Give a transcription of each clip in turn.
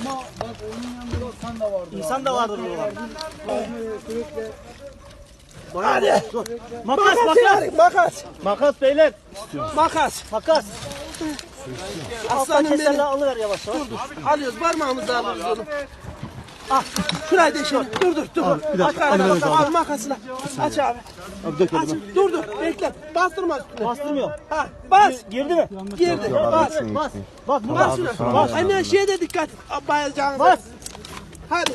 Ama bak onun yanında sen de vardı. İnsan da vardır buralarda. Sürekli Hadi. Makas Makas makas. makas. Makas beyler. Makas. Makas. Aslanım benim. alıver yavaş yavaş. Alıyoruz parmağımızla alıyoruz onu. Al. Şurayı deşelim. Dur dur dur. bir dakika, Aç abi, abi. Al makasını. Aç abi. Abi dök Aç. Dur dur. Bekle. Bastırma üstüne. Bastırmıyor. Ha, bas. Girdi mi? Girdi. Bas. Bas. Bas. Bas bas. şuna. Bas. Anne şeye de dikkat. Bayılacağınıza. Bas. Hadi.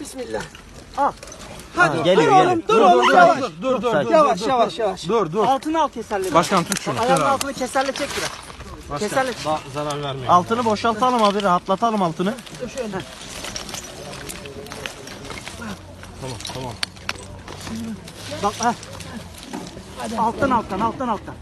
Bismillah. Al. Hadi. geliyor, dur geliyor. oğlum. Dur oğlum. Yavaş. dur dur dur. Yavaş yavaş yavaş. Dur dur. Altını al keserle. Başkan tut şunu. Ayağının altını keserle çek biraz. Keserle çek. zarar vermeyin. Altını boşaltalım abi rahatlatalım altını. Tamam tamam. Bak ha. Alttan alttan alttan alttan.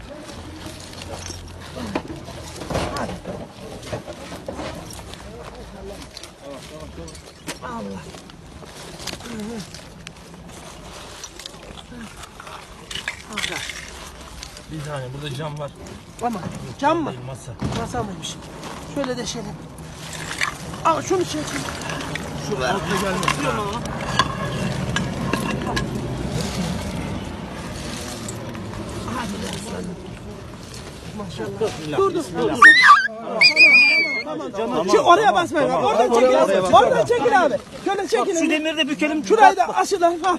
Bir saniye burada cam var. Ama cam mı? Masa. Masa mıymış? Şöyle deşelim. Al şunu çek. Altta gelmesin. Dur dur. dur. Tamam. Şu oraya basmayın. Oradan çekil abi. Oradan çekil abi. Şöyle çekil. Şu demiri de bükelim. Şurayı da aşıdan. Ha.